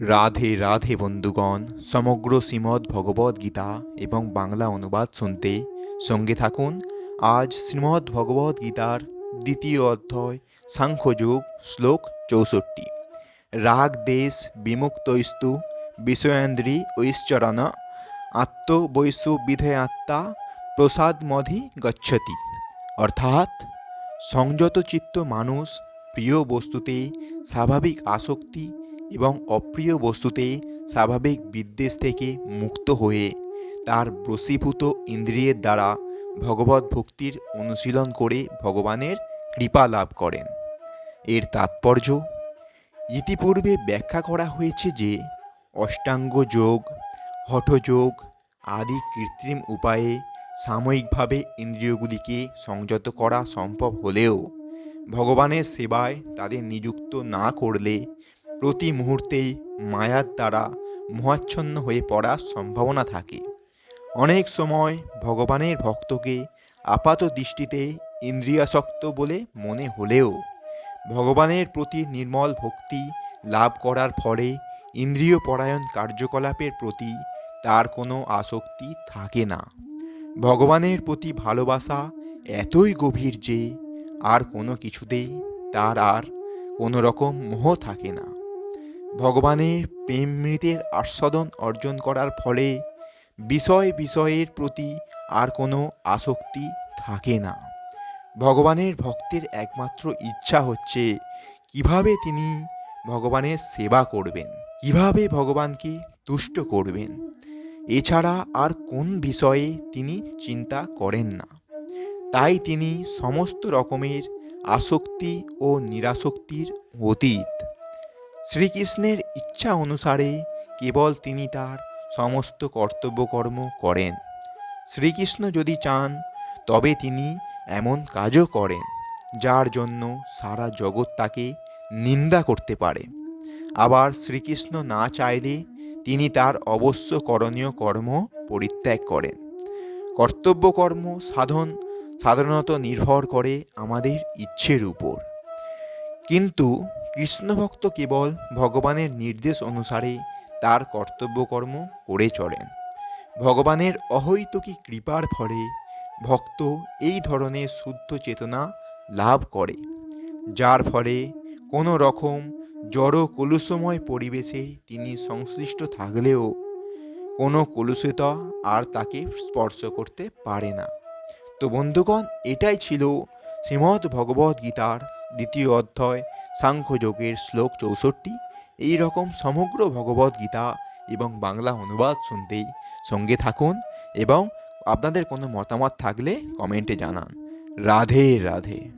রাধে রাধে বন্ধুগণ, সমগ্র শ্রীমদ্ ভগবদ গীতা এবং বাংলা অনুবাদ শুনতে সঙ্গে থাকুন। আজ শ্রীমদ্ ভগবদ গীতার দ্বিতীয় অধ্যায়, সাংখ্যযোগ, শ্লোক চৌষট্টি। রাগ, দেশ, বিমুক্তস্তু, বিষয়েন্দ্রী ঐশ্চরণ আত্মবৈশু বিধেয়াত্মা, প্রসাদ মধি গচ্ছতি। অর্থাৎ, সংযত চিত্ত মানুষ প্রিয় বস্তুতে স্বাভাবিক আসক্তি এবং অপ্রিয় বস্তুতে স্বাভাবিক বিদ্বেষ থেকে মুক্ত হয়ে তার বশীভূত ইন্দ্রিয়ের দ্বারা ভগবত ভক্তির অনুশীলন করে ভগবানের কৃপা লাভ করেন। এর তাৎপর্য, ইতিপূর্বে ব্যাখ্যা করা হয়েছে যে অষ্টাঙ্গ যোগ হঠযোগ আদি কৃত্রিম উপায়ে সাময়িকভাবে ইন্দ্রিয়গুলিকে সংযত করা সম্ভব হলেও ভগবানের সেবায় তাদের নিযুক্ত না করলে প্রতি মুহূর্তেই মায়ার দ্বারা মোহাচ্ছন্ন হয়ে পড়ার সম্ভাবনা থাকে। অনেক সময় ভগবানের ভক্তকে আপাত দৃষ্টিতে ইন্দ্রিয়াসক্ত বলে মনে হলেও ভগবানের প্রতি নির্মল ভক্তি লাভ করার ফলে ইন্দ্রিয় পরায়ণ কার্যকলাপের প্রতি তার কোনো আসক্তি থাকে না। ভগবানের প্রতি ভালোবাসা এতই গভীর যে আর কোনো কিছুতেই তার আর কোনো রকম মোহ থাকে না। ভগবানের প্রেমমৃতের আস্বাদন অর্জন করার ফলে বিষয় বিষয়ের প্রতি আর কোনো আসক্তি থাকে না। ভগবানের ভক্তের একমাত্র ইচ্ছা হচ্ছে কীভাবে তিনি ভগবানের সেবা করবেন, কীভাবে ভগবানকে তুষ্ট করবেন। এছাড়া আর কোন বিষয়ে তিনি চিন্তা করেন না। তাই তিনি সমস্ত রকমের আসক্তি ও নিরাসক্তির অতীত শ্রীকৃষ্ণের ইচ্ছা অনুসারে কেবল তিনি তার সমস্ত কর্তব্যকর্ম করেন। শ্রীকৃষ্ণ যদি চান, তবে তিনি এমন কাজও করেন, যার জন্য সারা জগৎ তাকে নিন্দা করতে পারে। আবার শ্রীকৃষ্ণ না চাইলে তিনি তার অবশ্য করণীয় কর্ম পরিত্যাগ করেন। কর্তব্যকর্ম সাধন সাধারণত নির্ভর করে আমাদের ইচ্ছের উপর। কিন্তু কৃষ্ণভক্ত কেবল ভগবানের নির্দেশ অনুসারে তার কর্তব্যকর্ম করে চলেন। ভগবানের অহৈতুকী কৃপার ফলে ভক্ত এই ধরনের শুদ্ধ চেতনা লাভ করে, যার ফলে কোনো রকম জড় কলুষময় পরিবেশে তিনি সংশ্লিষ্ট থাকলেও কোনো কলুষিতা আর তাকে স্পর্শ করতে পারে না। তো বন্ধুগণ, এটাই ছিল শ্রীমদ্ ভগবদ গীতার দ্বিতীয় অধ্যায় সাংখ্যযোগের শ্লোক চৌষট্টি এই রকম সমগ্র ভগবদ গীতা এবং বাংলা অনুবাদ শুনতেই সঙ্গে থাকুন এবং আপনাদের কোনো মতামত থাকলে কমেন্টে জানান। রাধে রাধে।